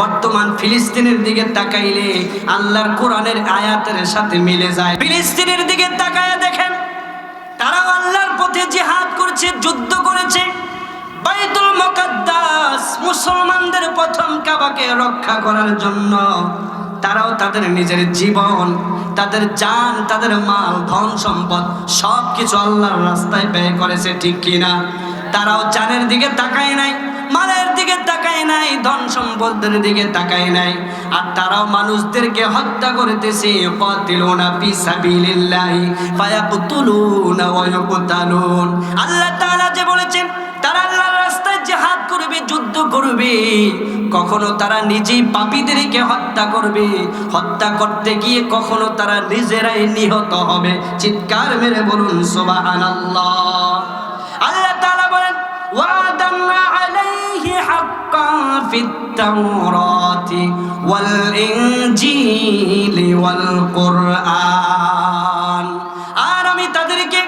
বর্তমান ফিলিস্তিনের দিকে তাকাইলে আল্লাহর কোরআনের আয়াতের সাথে মিলে যায়। ফিলিস্তিনের দিকে তাকায় দেখেন, তারাও আল্লাহর পথে জিহাদ করছে, যুদ্ধ করেছে। বাইতুল মুকাদ্দাস মুসলমানদের প্রথম কাবাকে রক্ষা করার জন্য তারাও তাদের নিজের জীবন, তাদের জান, তাদের মাল, ধন সম্পদ সব কিছু আল্লাহর রাস্তায় ব্যয় করেছে, ঠিক কিনা? তারাও জানের দিকে তাকায় নাই, মালের দিকে তাকায় নাই, ধন সম্পদের দিকে তাকায় নাই। আর তারাও মানুষদেরকে হত্যা করতেছে। কাতিলুনা ফি ফায়াকতুলুনা ওয়া ইউকতালুন। আল্লাহ তাআলা যে বলেছেন, তারা আল্লাহর রাস্তায় জিহাদ করবে, যুদ্ধ করবে। কখনো তারা নিজেই পাপীদেরকে হত্যা করবে। হত্যা করতে গিয়ে কখনো তারা নিজেরাই নিহত হবে। চিৎকার মেরে বলুন, সুবহানাল্লাহ। আল্লাহ তাআলা বলেন ওয়াদান হাক্কান ফিত তাওরাতি ওয়াল ইনজিলি আর আমি তাদেরকে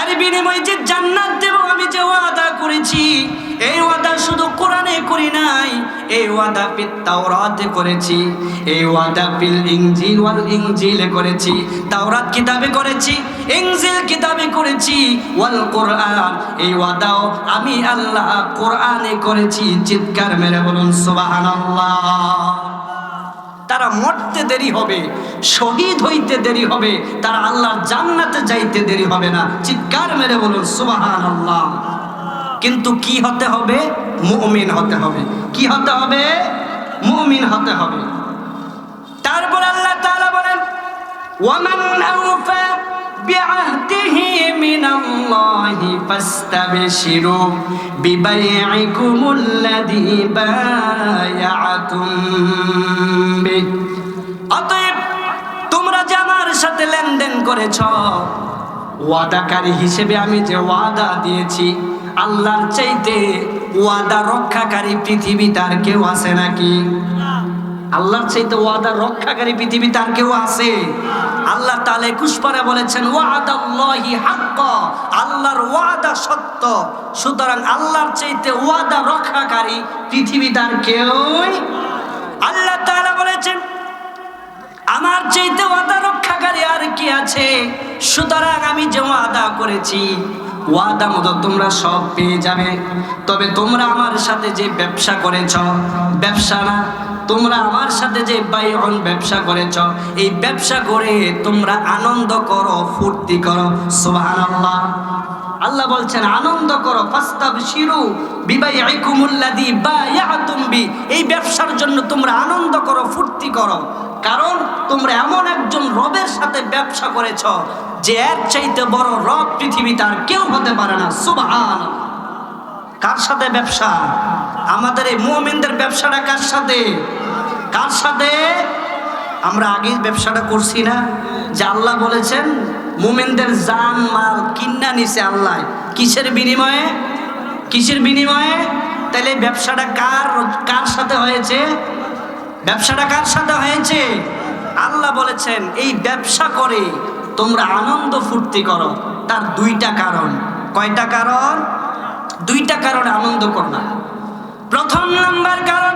এর বিনিময়ে যে জান্নাত করেছি। এই ওয়াদা শুধু কোরআনে করি নাই, এই ওয়াদা ফিত তাওরাতে করেছি। এই ওয়াদা ফিল ইঞ্জিল ওয়াল ইনজিলে করেছি। তাওরাত কিতাবে করেছি, ইনজিল কিতাবে করেছি, ওয়াল কোরআন। এই ওয়াদাও আমি আল্লাহ কোরআনে করেছি, চিৎকার মেরে বলুন, সুবহানাল্লাহ। তারা মরতে দেরি হবে, শহীদ হইতে দেরি হবে, তারা আল্লাহর জান্নাতে যাইতে দেরি হবে না। চিৎকার মেরে বলুন সুবাহান আল্লাহ কিন্তু কি হতে হবে? মুমিন হতে হবে। কি হতে হবে? মুমিন হতে হবে। তারপর আল্লাহ তাআলা বলেন, ওয়ামান আওফা বিআহদিহি মিনাল্লাহি ফাস্তাবশিরু বিবাইইকুমুল্লাযী বায়াআতুম বিহ। অতএব তোমরা যে আমার সাথে লেনদেন করেছ, ওয়াদাকারী হিসেবে আমি যে ওয়াদা দিয়েছি আল্লাহর চাইতে ওয়াদা রক্ষাকারী পৃথিবী তার কেউ আছে নাকি? আল্লাহর চাইতে ওয়াদা রক্ষাকারী পৃথিবী তার কেউ আছে? আল্লাহ তালে কুসপারে বলেছেন, ওয়াদাল্লাহি হাক্ক আল্লাহর ওয়াদা সত্য। সুতরাং আল্লাহর চাইতে ওয়াদা রক্ষাকারী পৃথিবীতে আর কেউই আল্লাহ তাআলা বলেছেন, আমার চাইতে ওয়াদা রক্ষাকারী আর কি আছে? সুতরাং আমি যে ওয়াদা করেছি ওয়াদা মতো তোমরা সব পেয়ে যাবে। তবে তোমরা আমার সাথে যে ব্যবসা করেছ, ব্যবসা না, তোমরা আমার সাথে যে বাইরন ব্যবসা করেছ, এই ব্যবসা করে তোমরা আনন্দ করো, ফুর্তি করো। সোহান আল্লাহ আল্লাহ বলছেন, আনন্দ করো ফাস্তাব শিরু বিবাই আইকুমুল্লাদি বা বি। এই ব্যবসার জন্য তোমরা আনন্দ করো, ফুর্তি করো। কারণ তোমরা এমন একজন রবের সাথে ব্যবসা করেছ যে এর চাইতে বড় রব পৃথিবীতে আর কেউ হতে পারে না সুবহান কার সাথে ব্যবসা? আমাদের এই মুমিনদের ব্যবসাটা কার সাথে? কার সাথে? আমরা আগেই ব্যবসাটা করছি না। যে আল্লাহ বলেছেন, মুমিনদের জান, মাল, কিন্না নিছে আল্লাহ। কিসের বিনিময়ে? কিসের বিনিময়ে? তাহলে ব্যবসাটা কার কার সাথে হয়েছে? ব্যবসাটা কার সাথে হয়েছে? আল্লাহ বলেছেন, এই ব্যবসা করে তোমরা আনন্দ ফুর্তি করো, তার দুইটা কারণ। কয়টা কারণ? দুইটা কারণে আনন্দ করবা প্রথম নাম্বার কারণ,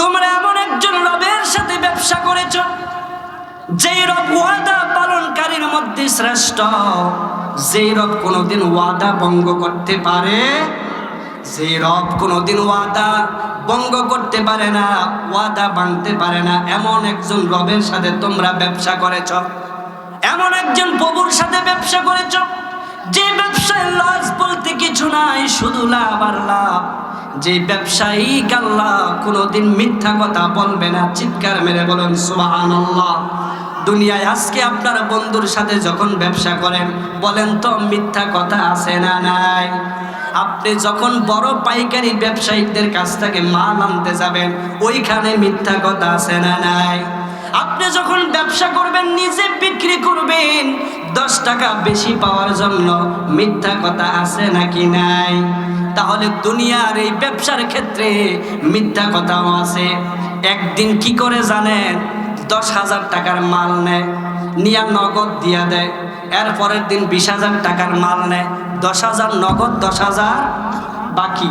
তোমরা এমন একজন রবের সাথে ব্যবসা করেছ, যেই রব ওয়াদা পালনকারীর মধ্যে শ্রেষ্ঠ। যেই রব কোনোদিন ওয়াদা ভঙ্গ করতে পারে যে রব কোনোদিন ওয়াদা ভঙ্গ করতে পারে না, ওয়াদা ভাঙতে পারে না, এমন একজন রবের সাথে তোমরা ব্যবসা করেছ। এমন একজন প্রভুর সাথে ব্যবসা করেছ? যে ব্যবসায় লস বলতে কিছু নাই, শুধু লাভ আর লাভ। যে ব্যবসায়ী আল্লাহ কোনোদিন মিথ্যা কথা বলবে না, চিৎকার মেরে বলেন, সুবহানাল্লাহ। দুনিয়ায় আজকে আপনার বন্ধুর সাথে যখন ব্যবসা করেন, বলেন তো মিথ্যা কথা আছে না নাই? আপনি যখন বড় পাইকারি ব্যবসায়ীদের কাছ থেকে মাল আনতে যাবেন, ওইখানে মিথ্যা কথা আছে না নাই? আপনি যখন ব্যবসা করবেন, নিজে বিক্রি করবেন, দশ টাকা বেশি পাওয়ার জন্য মিথ্যা কথা আছে নাকি নাই? তাহলে দুনিয়ার এই ব্যবসার ক্ষেত্রে মিথ্যা কথাও আছে। একদিন কি করে জানেন? দশ হাজার টাকার মাল নেয়, নিয়া নগদ দিয়া দেয়। এর পরের দিন বিশ হাজার টাকার মাল নেয়। দশ হাজার, নগদ দশ হাজার বাকি।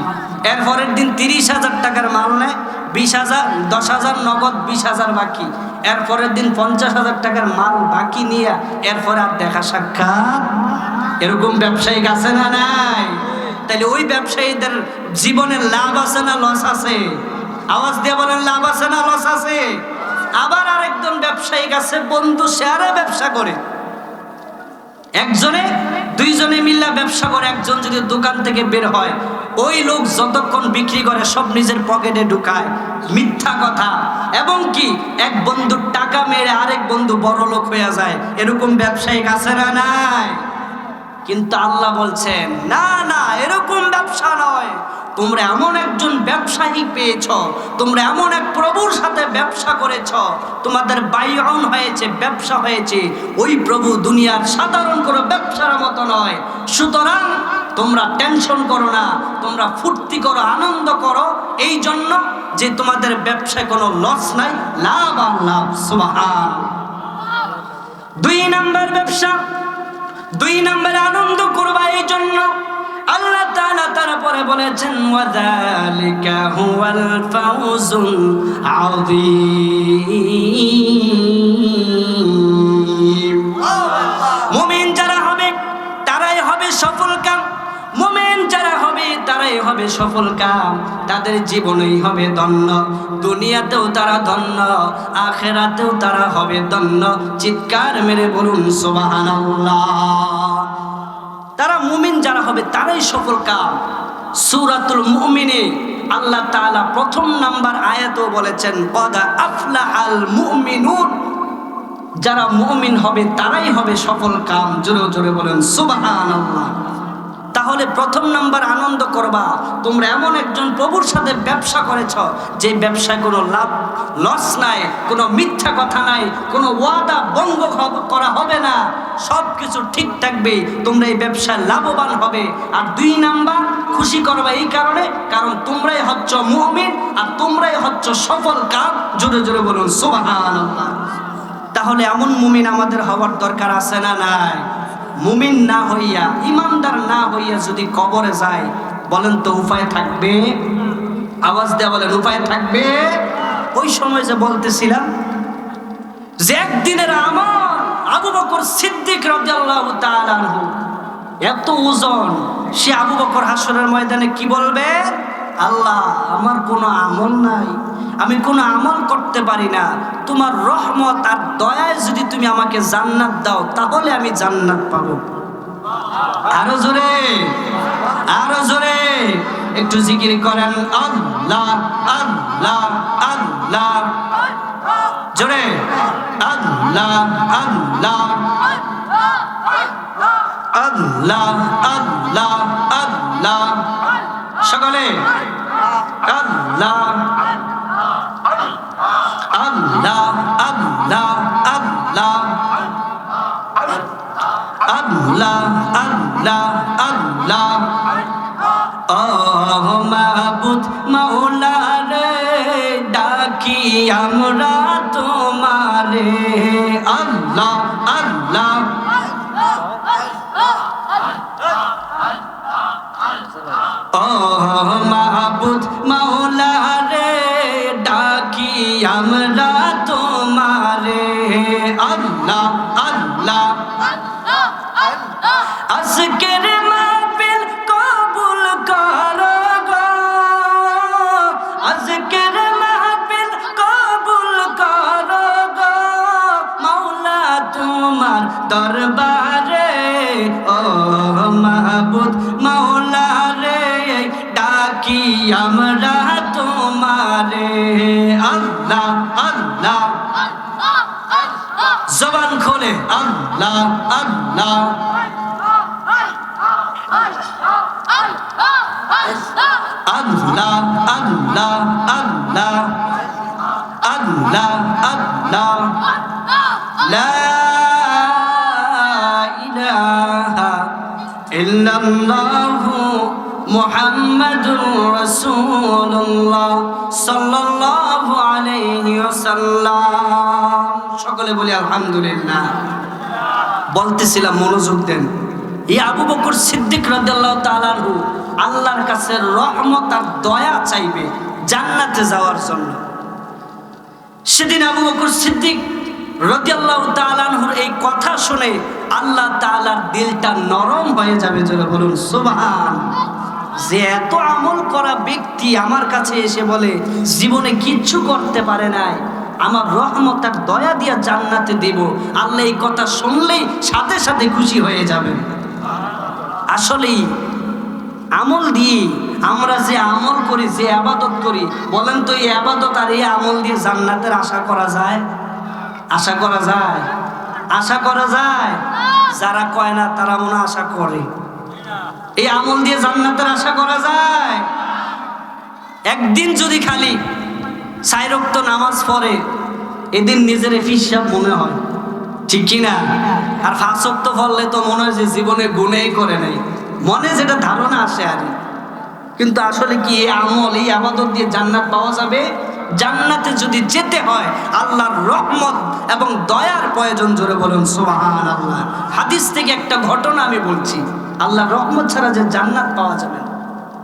এর পরের দিন তিরিশ হাজার টাকার মাল নেয়, বিশ হাজার, দশ হাজার, নগদ বিশ হাজার বাকি। এর পরের দিন পঞ্চাশ হাজার টাকার মাল বাকি নিয়ে এরপরে আর দেখা সাক্ষাৎ। এরকম ব্যবসায়িক আছে না নাই? তাহলে ওই ব্যবসায়ীদের জীবনে লাভ আছে না লস আছে? আওয়াজ দিয়ে বলেন, লাভ আছে না লস আছে? আবার আরেকজন ব্যবসায়িক আছে, বন্ধু শেয়ারে ব্যবসা করে। একজনে, দুইজনে মিল্লা ব্যবসা করে, একজন যদি দোকান থেকে বের হয় ওই লোক যতক্ষণ বিক্রি করে সব নিজের পকেটে ঢুকায়। মিথ্যা কথা। এবং কি, এক বন্ধুর টাকা মেরে আরেক বন্ধু বড় লোক হয়ে যায়। এরকম ব্যবসায়িক আছে না নাই। কিন্তু আল্লাহ বলছেন, না না, এরকম ব্যবসা নয়। তোমরা এমন একজন ব্যবসায়ী পেয়েছ। তোমরা এমন এক প্রভুর সাথে ব্যবসা করেছ। তোমাদের বাইরন হয়েছে, ব্যবসা হয়েছে। ওই প্রভু দুনিয়ার সাধারণ কোনো ব্যবসার মতো নয়। সুতরাং তোমরা টেনশন করো না, তোমরা ফুর্তি করো, আনন্দ করো। এই জন্য যে তোমাদের ব্যবসায় কোনো লস নাই, লাভ আর লাভ, সুবহান। দুই নাম্বার ব্যবসা, দুই নম্বরে আনন্দ করবা এই জন্য। আল্লাহ তাআলা তারপরে বলেছেন, ওয়াযালিকা হুয়াল ফাউজুল আযীম। হবে সফল কাম, তাদের জীবনেই হবে ধন্য। দুনিয়াতেও তারা ধন্য, আখেরাতেও তারা হবে ধন্য। চিৎকার মেরে বলুন, সুবহানাল্লাহ। তারা মুমিন যারা হবে, তারাই সফল কাম। সুরাতুল মুমিনে আল্লাহ তাআলা প্রথম নাম্বার আয়াতও বলেছেন, কদা আফলাহাল মুমিনুন। যারা মুমিন হবে, তারাই হবে সফল কাম। জোরে জোরে বলেন, সুবহানাল্লাহ। তাহলে প্রথম নাম্বার আনন্দ করবা। তোমরা এমন একজন প্রভুর সাথে ব্যবসা করেছ, যে ব্যবসায় কোনো লাভ লস নাই, কোনো মিথ্যা কথা নাই, কোনো ওয়াদা বঙ্গ করা হবে না। সব কিছু ঠিক থাকবে, তোমরা এই ব্যবসায় লাভবান হবে। আর দুই নাম্বার, খুশি করবা এই কারণে, কারণ তোমরাই হচ্ছ মুমিন, আর তোমরাই হচ্ছ সফল কাম জোরে জোরে বলুন, সুবহানাল্লাহ। তাহলে এমন মুমিন আমাদের হওয়ার দরকার আছে না নাই? মুমিন না হইয়া, ইমানদার না হইয়া যদি কবরে যায়, বলেন তো উপায় থাকবে? আওয়াজ দেয়া বলেন, উপায় থাকবে? ওই সময় যে বলতেছিলাম যে একদিনের আমার আবু বকর সিদ্দিক রাদিয়াল্লাহু তাআলা আনহু, এত ওজন, সে আবু বকর হাসরের ময়দানে কি বলবে? আল্লাহ, আমার কোনো আমল নাই। আমি কোনো আমল করতে পারি না। তোমার রহমত আর দয়ায় যদি তুমি আমাকে জান্নাত দাও, তাহলে আমি জান্নাত পাব। আরও জোরে আরও জোরে, একটু জিকির করেন। আল্লাহ আল্লাহ আল্লাহ। জোরে, আল্লাহ আল্লাহ। আল্লাহ আল্লাহ। আল্লাহ আল্লাহ আল্লাহ আল্লাহ আল্লাহ আল্লাহ আল্লাহ। ও মাহবুদ মাওলা রে ডাকি আমরা তোমারে। আল্লাহ আমরা তোমারে। আল্লাহ আল্লাহ। আজকের মাহফিল কবুল করো আজকের মাহফিল কবুল করো মাওলা তোমার দরবারে, ও মাহবুদ মাওলা রে। ডাকি আমরা তোমারে। আল্লাহ আল্লাহ। জবান খোলে, আল্লাহ আল্লাহ। আল্লাহ আল্লাহ আল্লাহ। আল্লাহ আল্লাহ। লা ইলাহা ইল্লাল্লাহু। মুহাম্মাদুর রাসূলুল্লাহ সাল্লাল্লাহু আলাইহি ওয়াসাল্লাম। সকলে বলি আলহামদুলিল্লাহ। বলতেছিলাম, মনোযোগ দেন। এই আবু বকর সিদ্দিক রাদিয়াল্লাহু তাআলা আনহু আল্লাহর কাছে রহমত আর দয়া চাইবে জান্নাতে যাওয়ার জন্য। সেদিন আবু বকর সিদ্দিক রদিয়াল্লাহু তাআলার এই কথা শুনে আল্লাহ তাআলার দিলটা নরম হয়ে যাবে, জোরে বলুন, সুবহান। যে এত আমল করা ব্যক্তি আমার কাছে এসে বলে, জীবনে কিচ্ছু করতে পারে নাই। আমার রহমত আর দয়া দিয়া জান্নাতে দেব। আল্লাহ এই কথা শুনলেই সাথে সাথে খুশি হয়ে যাবে। আসলেই আমল দিয়ে আমরা যে আমল করি, যে আবাদত করি, বলেন তো এই আবাদত আর এই আমল দিয়ে জান্নাতের আশা করা যায়? আশা করা যায়? আশা করা যায়? যারা কয় না, তারা মনে আশা করে। এই আমল দিয়ে জান্নাতের আশা করা যায়। একদিন যদি খালি সাইরক্ত নামাজ পড়ে, এদিন নিজের ফিসাব মনে হয়। ঠিক কি না আর ফাঁসক্ত পড়লে তো মনে হয় যে জীবনে গুণেই করে নাই। মনে যেটা ধারণা আসে আর কিন্তু আসলে কি এই আমল, এই আবাদত দিয়ে জান্নাত পাওয়া যাবে? জান্নাতে যদি যেতে হয়, আল্লাহর রহমত এবং দয়ার প্রয়োজন, জোরে বলুন সোহান আল্লাহ হাদিস থেকে একটা ঘটনা আমি বলছি। আল্লাহর রহমত ছাড়া যে জান্নাত পাওয়া যাবে না।